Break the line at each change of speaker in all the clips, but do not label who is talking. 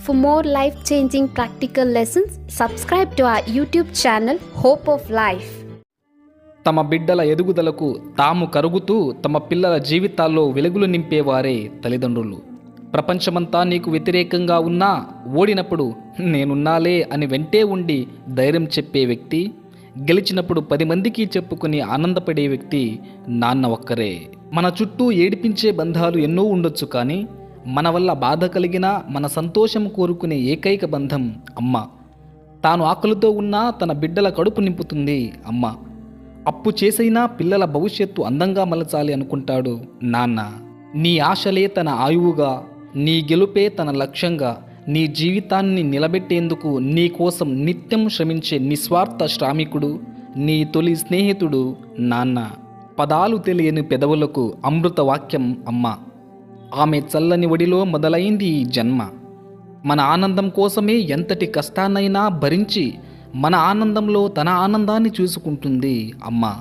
For more life changing practical lessons, subscribe to our YouTube channel Hope of Life.
తమ బిడ్డల ఎదుగుదలకు తాము కరుగుతూ తమ పిల్లల జీవితాల్లో వెలుగులు నింపేవారే తల్లిదండ్రులు ప్రపంచమంతా నీకు వ్యతిరేకంగా ఉన్నా ఓడినప్పుడు నేనున్నాలే అని వెంటే ఉండి ధైర్యం చెప్పే వ్యక్తి గెలిచినప్పుడు పది మందికి చెప్పుకుని ఆనందపడే వ్యక్తి నాన్న ఒక్కరే మన చుట్టూ ఏడిపించే బంధాలు ఎన్నో ఉండొచ్చు కానీ మన వల్ల బాధ కలిగినా మన సంతోషం కోరుకునే ఏకైక బంధం అమ్మ. తాను ఆకలితో ఉన్నా తన బిడ్డల కడుపు నింపుతుంది అమ్మ. అప్పు చేసైనా పిల్లల భవిష్యత్తు అందంగా మలచాలి అనుకుంటాడు నాన్న. నీ ఆశలే తన ఆయువుగా నీ గెలుపే తన లక్ష్యంగా నీ జీవితాన్ని నిలబెట్టేందుకు నీ కోసం నిత్యం శ్రమించే నిస్వార్థ శ్రామికుడు నీ తొలి స్నేహితుడు నాన్న. పదాలు తెలియని పెదవులకు అమృత వాక్యం అమ్మ. ఆమె చల్లని ఒడిలో మొదలైంది ఈ జన్మ. మన ఆనందం కోసమే ఎంతటి కష్టాన్నైనా భరించి మన ఆనందంలో తన ఆనందాన్ని చూసుకుంటుంది అమ్మ.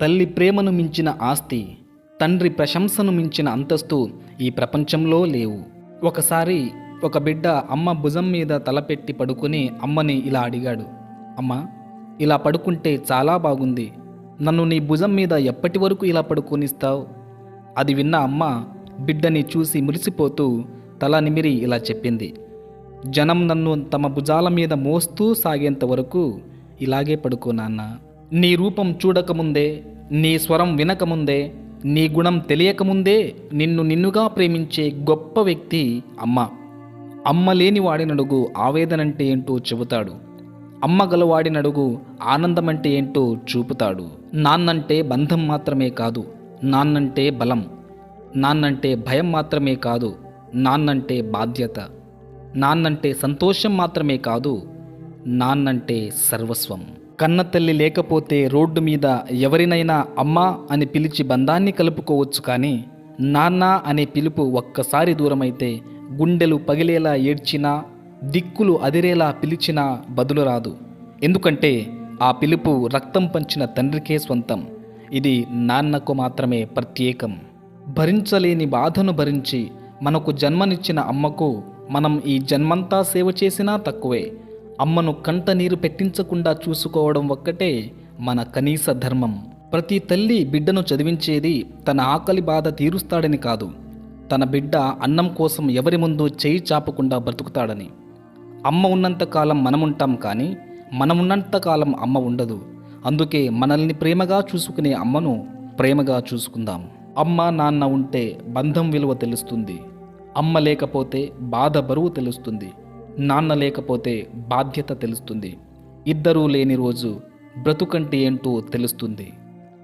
తల్లి ప్రేమను మించిన ఆస్తి తండ్రి ప్రశంసను మించిన అంతస్తు ఈ ప్రపంచంలో లేవు. ఒకసారి ఒక బిడ్డ అమ్మ భుజం మీద తలపెట్టి పడుకుని అమ్మని ఇలా అడిగాడు అమ్మ ఇలా పడుకుంటే చాలా బాగుంది. నన్ను నీ భుజం మీద ఎప్పటి వరకు ఇలా పడుకొనిస్తావు? అది విన్న అమ్మ బిడ్డని చూసి మురిసిపోతూ తల నిమిరి ఇలా చెప్పింది. జనం నన్ను తమ భుజాల మీద మోస్తూ సాగేంత వరకు ఇలాగే పడుకో నాన్న. నీ రూపం చూడకముందే నీ స్వరం వినకముందే నీ గుణం తెలియకముందే నిన్ను నిన్నుగా ప్రేమించే గొప్ప వ్యక్తి అమ్మ. అమ్మ లేని వాడినడుగు ఆవేదనంటే ఏంటో చెబుతాడు. అమ్మ గలవాడినడుగు ఆనందమంటే ఏంటో చూపుతాడు. నాన్నంటే బంధం మాత్రమే కాదు నాన్నంటే బలం. నాన్నంటే భయం మాత్రమే కాదు నాన్నంటే బాధ్యత. నాన్నంటే సంతోషం మాత్రమే కాదు నాన్నంటే సర్వస్వం. కన్న తల్లి లేకపోతే రోడ్డు మీద ఎవరినైనా అమ్మా అని పిలిచి బంధాన్ని కలుపుకోవచ్చు కానీ నాన్న అనే పిలుపు ఒక్కసారి దూరమైతే గుండెలు పగిలేలా ఏడ్చినా దిక్కులు అదిరేలా పిలిచినా బదులు రాదు. ఎందుకంటే ఆ పిలుపు రక్తం పంచిన తండ్రికే స్వంతం. ఇది నాన్నకు మాత్రమే ప్రత్యేకం. భరించలేని బాధను భరించి మనకు జన్మనిచ్చిన అమ్మకు మనం ఈ జన్మంతా సేవ చేసినా తక్కువే. అమ్మను కంట నీరు పెట్టించకుండా చూసుకోవడం ఒక్కటే మన కనీస ధర్మం. ప్రతి తల్లి బిడ్డను చదివించేది తన ఆకలి బాధ తీరుస్తాడని కాదు. తన బిడ్డ అన్నం కోసం ఎవరి ముందు చేయి చాపకుండా బ్రతుకుతాడని. అమ్మ ఉన్నంతకాలం మనముంటాం కానీ మనమున్నంతకాలం అమ్మ ఉండదు. అందుకే మనల్ని ప్రేమగా చూసుకునే అమ్మను ప్రేమగా చూసుకుందాం. అమ్మ నాన్న ఉంటే బంధం విలువ తెలుస్తుంది. అమ్మ లేకపోతే బాధ బరువు తెలుస్తుంది. నాన్న లేకపోతే బాధ్యత తెలుస్తుంది. ఇద్దరూ లేని రోజు బ్రతుకంటే ఏంటో తెలుస్తుంది.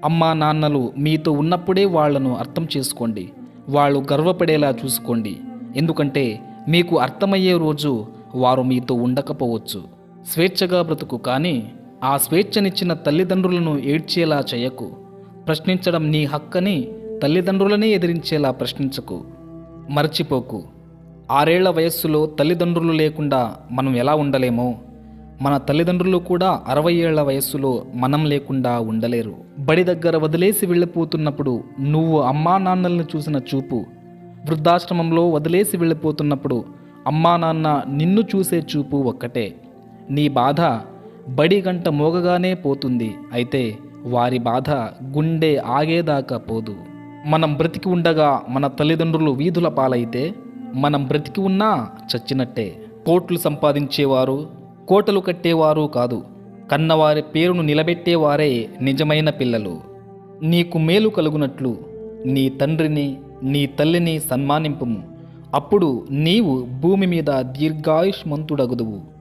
అమ్మా నాన్నలు మీతో ఉన్నప్పుడే వాళ్ళను అర్థం చేసుకోండి. వాళ్ళు గర్వపడేలా చూసుకోండి. ఎందుకంటే మీకు అర్థమయ్యే రోజు వారు మీతో ఉండకపోవచ్చు. స్వేచ్ఛగా బ్రతుకు కానీ ఆ స్వేచ్ఛనిచ్చిన తల్లిదండ్రులను ఏడ్చేలా చేయకు. ప్రశ్నించడం నీ హక్కని తల్లిదండ్రులనే ఎదిరించేలా ప్రశ్నించకు మర్చిపోకు. ఆరేళ్ళ వయస్సులో తల్లిదండ్రులు లేకుండా మనం ఎలా ఉండలేమో? మన తల్లిదండ్రులు కూడా అరవై ఏళ్ళ వయస్సులో మనం లేకుండా ఉండలేరు. బడి దగ్గర వదిలేసి వెళ్ళిపోతున్నప్పుడు నువ్వు అమ్మా నాన్నల్ని చూసిన చూపు వృద్ధాశ్రమంలో వదిలేసి వెళ్ళిపోతున్నప్పుడు అమ్మా నాన్న నిన్ను చూసే చూపు ఒక్కటే. నీ బాధ బడి గంట మోగగానే పోతుంది అయితే వారి బాధ గుండె ఆగేదాకా పోదు. మనం బ్రతికి ఉండగా మన తల్లిదండ్రులు వీధుల పాలైతే మనం బ్రతికి ఉన్నా చచ్చినట్టే. కోట్లు సంపాదించేవారు కోటలు కట్టేవారు కాదు. కన్నవారి పేరును నిలబెట్టేవారే నిజమైన పిల్లలు. నీకు మేలు కలుగునట్లు నీ తండ్రిని నీ తల్లిని సన్మానింపుము. అప్పుడు నీవు భూమి మీద దీర్ఘాయుష్మంతుడగుదువు.